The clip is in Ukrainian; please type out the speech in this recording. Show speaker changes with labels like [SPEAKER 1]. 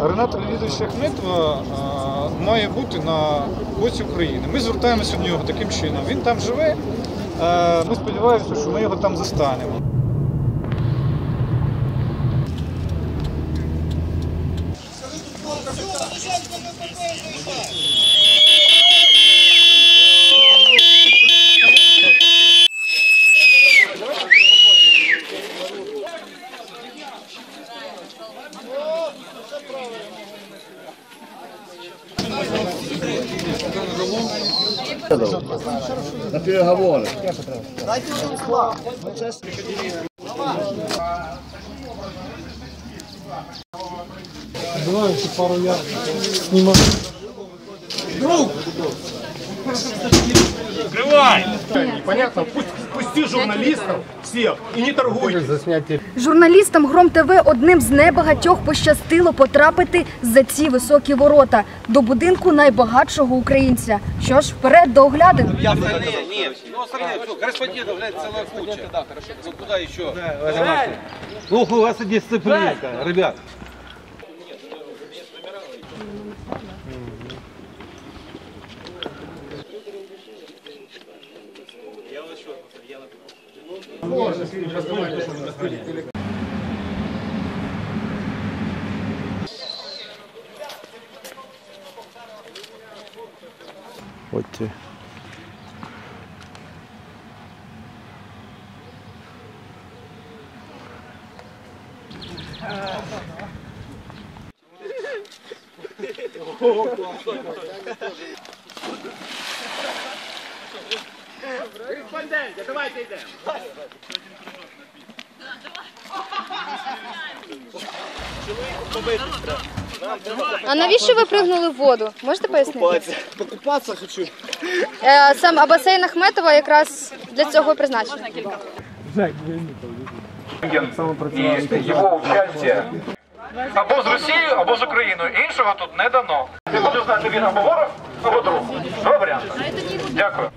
[SPEAKER 1] Ренат Леонідович Ахметова має бути на боці України. Ми звертаємося до нього таким чином. Він там живе. Ми сподіваємося, що ми його там застанемо. сказал?
[SPEAKER 2] На переговоры.
[SPEAKER 1] еще пару я снимаю.
[SPEAKER 3] Друг! Открывай! Непонятно, пусть пусти журналистов всех и не торгуй.
[SPEAKER 4] Журналістам Гром ТВ одним з небагатьох пощастило потрапити за ці високі ворота до будинку найбагатшого українця. Що ж, вперед до оглядин.
[SPEAKER 5] Нет, ну остальные, все, корреспондентов, блядь, целая куча. Да, хорошо. Ну куда еще?
[SPEAKER 6] Плохо у вас Вот те. О, класс, класс. Дисциплина, ребят.
[SPEAKER 7] От.
[SPEAKER 4] А навіщо ви пригнули в воду? Можете пояснити?
[SPEAKER 2] Покупаться хочу.
[SPEAKER 4] Е, Сам а басейн Ахметова якраз для цього і призначений.
[SPEAKER 8] і його участя або з Росією, або з Україною. Іншого тут не дано. Ти будеш знати, він або ворог, або друг. Два варіанти. Дякую.